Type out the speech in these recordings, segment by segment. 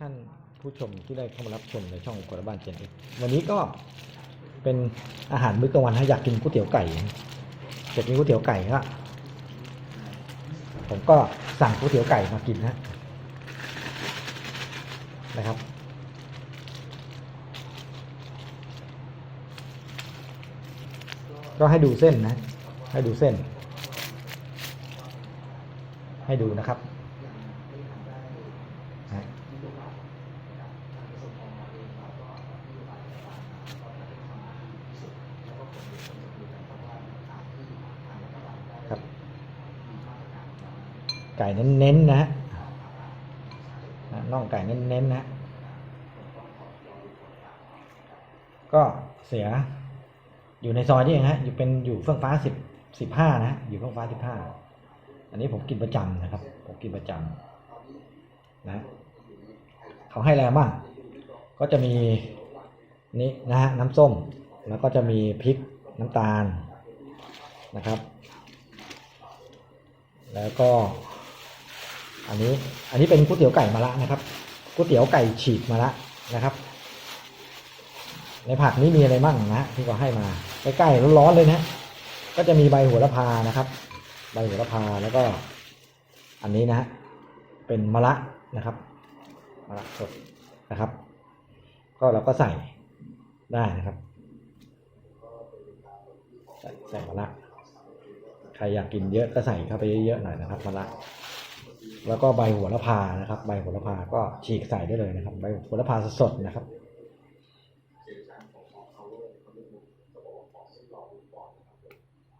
ท่านผู้ชมที่ได้เข้ามารับชมในช่องกระบ้านเจนเอวันนี้ก็เป็นอาหารมื้อกลางวันนะอยากกินก๋วยเตี๋ยวไก่อยากกินก๋วยเตี๋ยวไก่ก็ผมก็สั่งก๋วยเตี๋ยวไก่มากินนะนะครับ ก็ให้ดูเส้นนะ ให้ดูเส้น ให้ดูนะครับนะ ครับ ไก่เน้นๆนะฮะนะน่องไก่เน้นๆนะ ก็เสีย อยู่ในซอยนี่เองฮะ อยู่เป็นอยู่เฟื่องฟ้าสิบสิบห้านะ อยู่เฟื่องฟ้าสิบห้า อันนี้ผมกินประจำนะครับ ผมกินประจำนะ เขาให้อะไรบ้างก็จะมีนี่นะฮะน้ำส้ม แล้วก็จะมีพริกน้ำตาลนะครับ แล้วก็ อันนี้อันนี้เป็นก๋วยเตี๋ยวไก่มะระนะครับก๋วยเตี๋ยวไก่ฉีกมะระนะครับ ในผักนี้มีอะไรบ้างนะที่เขาให้มาใกล้ๆร้อนๆเลยนะก็จะมีใบโหัวละพานะครับ ใบโหัวละพาแล้วก็ อันนี้นะฮะเป็นมะระนะครับมะระสดนะครับ ก็เราก็ใส่ได้นะครับใส่ใส่มะระใครอยากกินเยอะก็ใส่เข้าไปเยอะๆหน่อยนะครับมะระ แล้วก็ใบโหัวละพานะครับ ใบโหัวละพาก็ฉีกใส่ได้เลยนะครับ ใบโหัวละพาสดๆนะครับ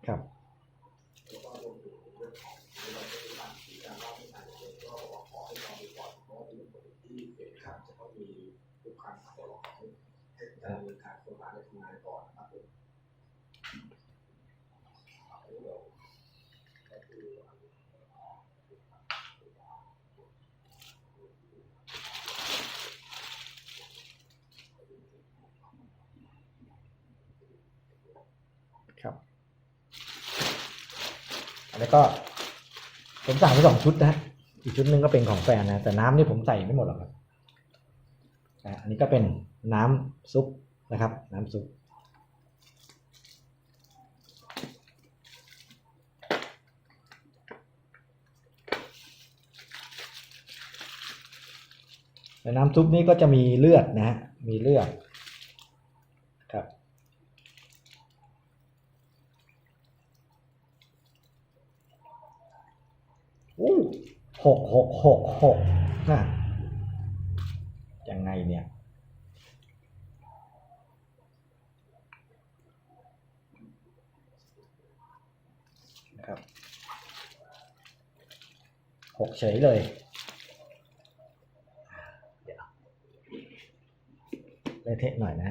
ครับครับ อันนี้ก็ผมสั่งไปสองชุดนะฮะอีกชุดหนึงก็เป็นของแฟนนะแต่น้ำนี่ผมใส่ไม่หมดหรอกครับอันนี้ก็เป็นน้ำซุปนะครับ น้ำซุปในน้ำซุปนี้ก็จะมีเลือดนะฮะมีเลือด ครับ อู้ หกหกหกหกนะยังไงเนี่ย นะครับหกเฉยเลยเดี๋ยวเละเทะหน่อยนะ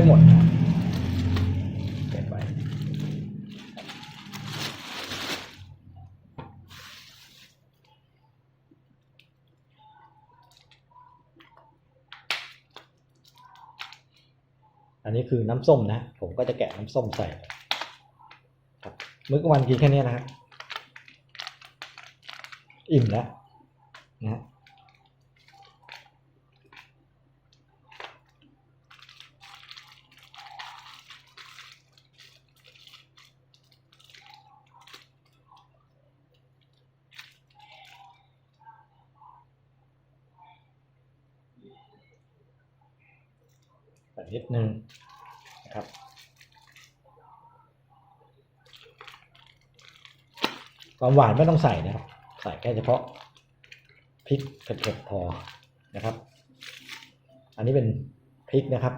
ไม่หมดนะเก็บไว้อันนี้คือน้ำส้มนะ ผมก็จะแกะน้ำส้มใส่ครับมื้อกลางวันกินแค่นี้นะฮะอิ่มแล้วนะ แบบนิดนึงนะครับความหวานไม่ต้องใส่นะครับ ใส่แค่เฉพาะพริกเผ็ดๆพอนะครับ อันนี้เป็นพริกนะครับ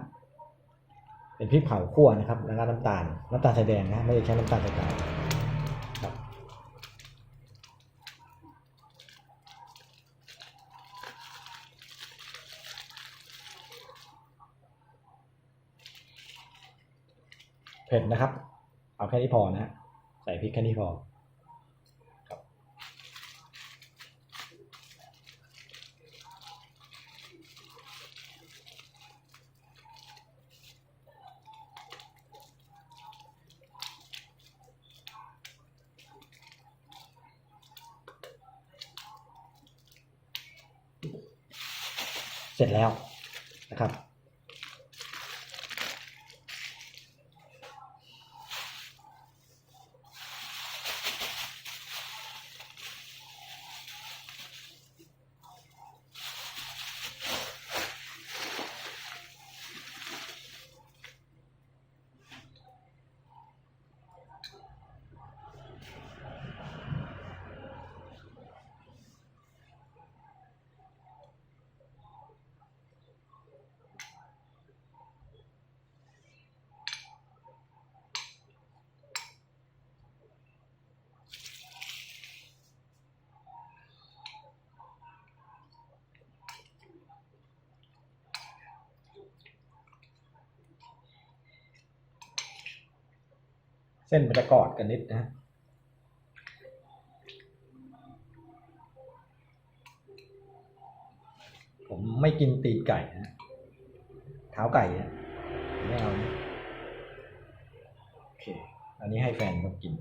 เป็นพริกเผาคั่วนะครับแล้วก็น้ำตาลน้ำตาลทรายแดงนะไม่ได้ใช้น้ำตาลทรายขาวครับ เผ็ดนะครับ เอาแค่นี้พอนะฮะใส่พริกแค่นี้พอครับเสร็จแล้วนะครับ ส้นมันจะกอดกันนิดนะผมไม่กินตีนไก่นะเท้าไก่นะไม่เอานะโอเค อันนี้ให้แฟนเขากิน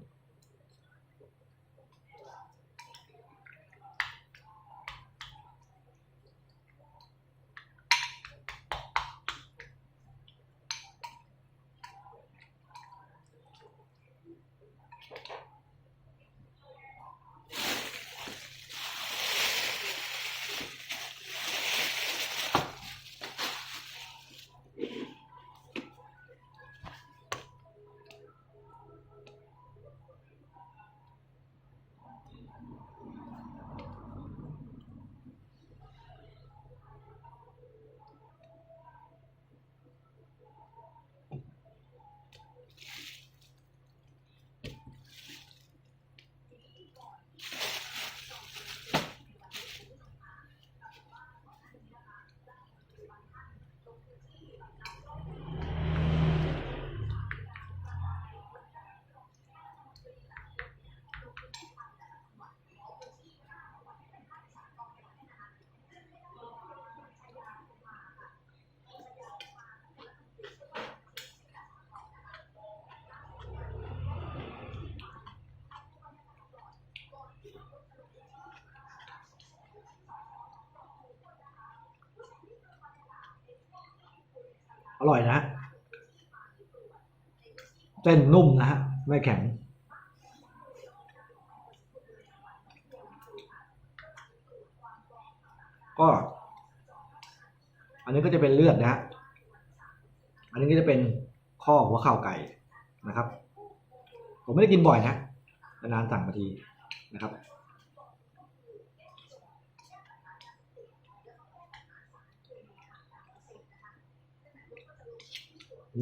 อร่อยนะ เส้นนุ่มนะฮะ ไม่แข็ง ก็ อันนี้ก็จะเป็นเลือดนะฮะ อันนี้ก็จะเป็นข้อหัวเข่าไก่นะครับ ผมไม่ได้กินบ่อยนะนานสั่งมาทีนะครับ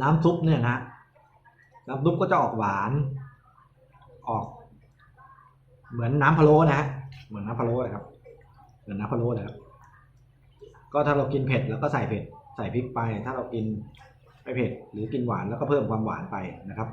น้ำซุปเนี่ยนะน้ำซุปก็จะออกหวาน ออก เหมือนน้ำพะโล้นะฮะเหมือนน้ำพะโล้เลยครับ เหมือนน้ำพะโล้เลยครับ ก็ถ้าเรากินเผ็ดแล้วก็ใส่เผ็ด ใส่พริกไป ถ้าเรากินไม่เผ็ด หรือกินหวานแล้วก็เพิ่มความหวานไปนะครับ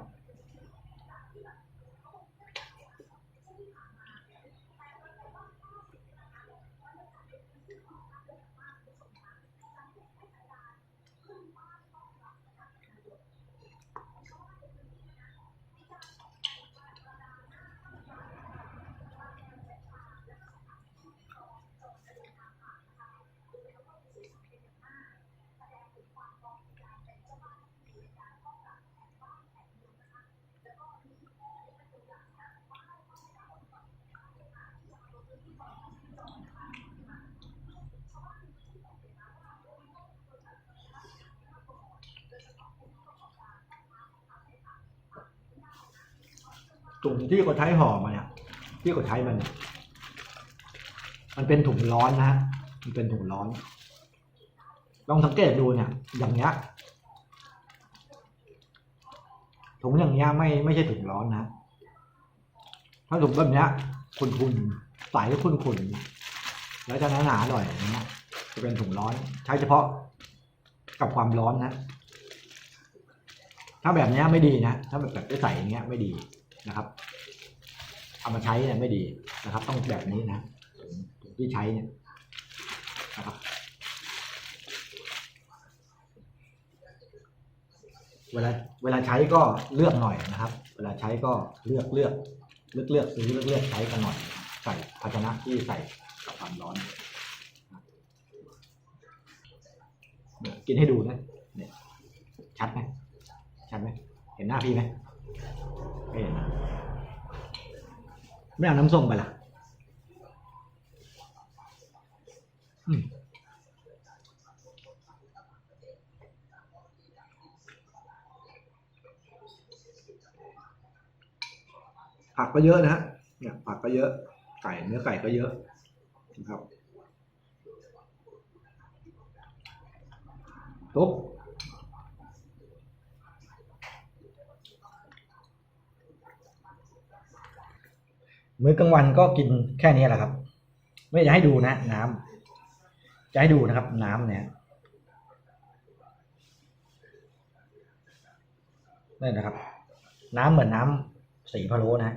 ถุงที่เขาใช้ห่อมาเนี่ยที่เขาใช้มันเนี่ยมันเป็นถุงร้อนนะฮะมันเป็นถุงร้อน ลองสังเกตดูเนี่ย อย่างเงี้ยถุงอย่างเงี้ยไม่ไม่ใช่ถุงร้อนนะถ้าถุงแบบเนี้ยคุณคุณใส่คุณคุณแล้วจะหนาหนาหน่อยอย่างเงี้ยจะเป็นถุงร้อน ใช้เฉพาะกับความร้อนนะ ถ้าแบบเนี้ยไม่ดีนะ ถ้าแบบแบบใส่อย่างเงี้ยไม่ดี นะครับเอามาใช้เนี่ยไม่ดีนะครับ ต้องแบบนี้นะถุงถุงที่ใช้เนี่ยนะครับ เวลาเวลาใช้ก็เลือกหน่อยนะครับ เวลาใช้ก็เลือกเลือก เลือกเลือกซื้อเลือกเลือกใช้กันหน่อย ใส่ภาชนะที่ใส่กับความร้อนเนี่ยกินให้ดูนะเนี่ยชัดไหมชัดไหมเห็นหน้าพี่ไหมไม่เห็นนะ ไม่เอาน้ำส้มไปล่ะผักก็เยอะนะฮะเนี่ยผักก็เยอะ ไก่เนื้อไก่ก็เยอะนะครับตุ๊บ มื้อกลางวันก็กินแค่นี้แหละครับ ไม่จะให้ดูนะ น้ำจะให้ดูนะครับ น้ำเนี่ยนี่นะครับ น้ำเหมือนน้ำสีพะโล้นะ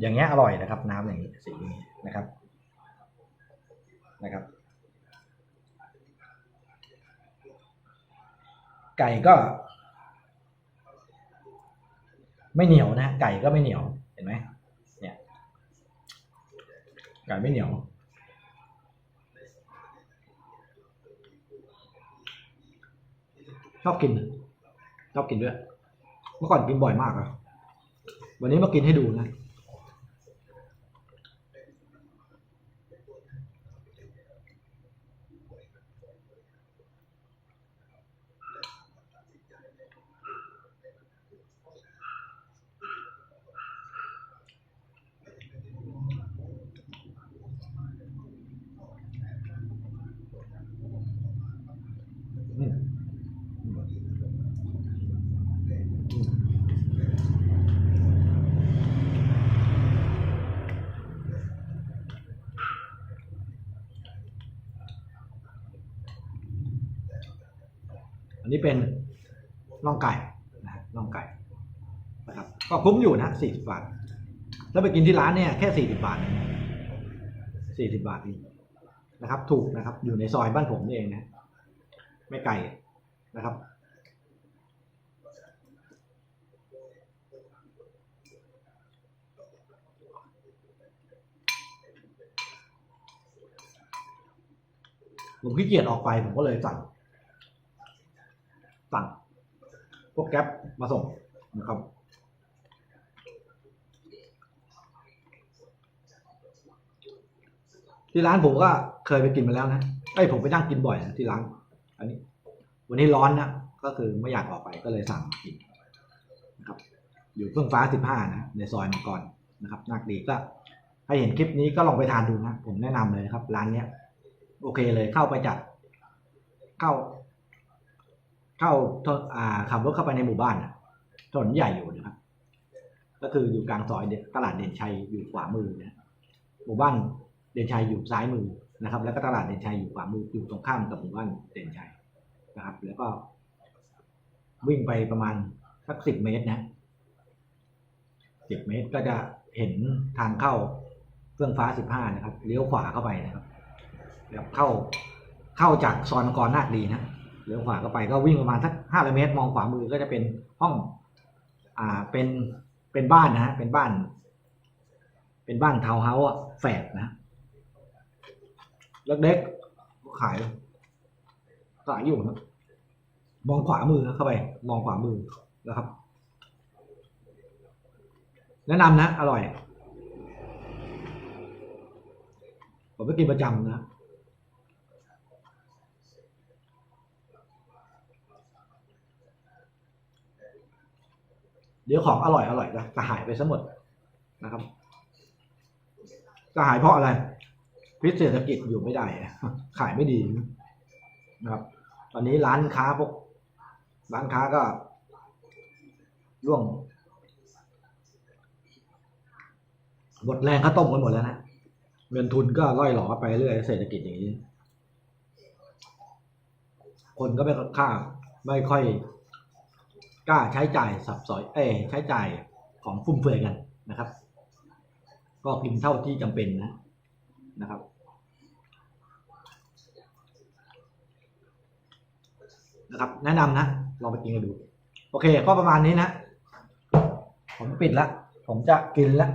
อย่างเงี้ยอร่อยนะครับ น้ำอย่างนี้สีนี้นะครับ นะครับ ไก่ก็ ไม่เหนียวนะไก่ก็ไม่เหนียวเห็นไหม ไก่ไม่เหนียว ชอบกิน ชอบกินด้วย เมื่อก่อนกินบ่อยมากอะวันนี้มากินให้ดูนะ อืมอืมอั นนี้เป็นน่องไก่นะน่องไก่นะครับก็คุ้มอยู่นะสี่สิบบาทถ้าไปกินที่ร้านเนี่ยแค่สี่สิบบาทสี่สิบบาทเองนะครับ ถูกนะครับ อยู่ในซอยบ้านผมนี่เองนะไม่ไกลนะครับผมขี้เกียจออกไปผมก็เลยสั่ง สั่งพวกแก๊ปมาส่งนะครับที่ร้านผมก็เคยไปกินมาแล้วนะไอ้ผมไปนั่งกินบ่อยนะที่ร้าน อันนี้ วันนี้ร้อนนะก็คือไม่อยากออกไปก็เลยสั่งกินนะครับ อยู่เฟื่องฟ้าสิบห้านะในซอยมังกรนะครับนักดีก็ถ้าเห็นคลิปนี้ก็ลองไปทานดูนะผมแนะนำเลยนะครับ ร้านเนี้ย โอเคเลยเข้าไปจัด เข้า เข้าอ่าขับรถเข้าไปในหมู่บ้านถนนใหญ่อยู่นะครับ ก็คืออยู่กลางซอยตลาดเด่นชัยอยู่ขวามือนะหมู่บ้านเด่นชัยอยู่ซ้ายมือนะครับ แล้วก็ตลาดเด่นชัยอยู่ขวามืออยู่ตรงข้ามกับหมู่บ้านเด่นชัยนะครับ แล้วก็ วิ่งไปประมาณสักสิบเมตรนะสิบเมตรก็จะเห็นทางเข้าเครื่องฟ้าสิบห้านะครับเลี้ยวขวาเข้าไปนะครับแบบเข้าเข้าจากซอยมังกรนาคดีนะ เลี้ยวขวาเข้าไปก็วิ่งประมาณสักห้าร้อยเมตร มองขวามือก็จะเป็นห้อง อ่าเป็นเป็นบ้านนะฮะเป็นบ้าน เป็นบ้านทาวน์เฮาส์อะแฝดนะเล็กๆขายขายอยู่นะมองขวามือเข้าไป มองขวามือนะครับ แนะนำนะ อร่อย ผมไปกินประจำนะ เดี๋ยวของอร่อยอร่อยจะจะหายไปซะหมดนะครับก็หายเพราะอะไรพิษเศรษฐกิจอยู่ไม่ได้ ขายไม่ดีนะครับ ตอนนี้ร้านค้าพวก ร้านค้าก็ร่วงหมดแรงข้าต้มกันหมดแล้วนะเงินทุนก็ล่อยหลอไปเรื่อยเศรษฐกิจอย่างนี้ คนก็ไม่ค่าไม่ค่อย กล้าใช้จ่ายสับสอยเอ้ใช้จ่ายของฟุ่มเฟือยกันนะครับ ก็กินเท่าที่จำเป็นนะนะครับ นะครับ แนะนำนะลองไปกินกันดู โอเค ก็ประมาณนี้นะ ผมปิดละ ผมจะกินละ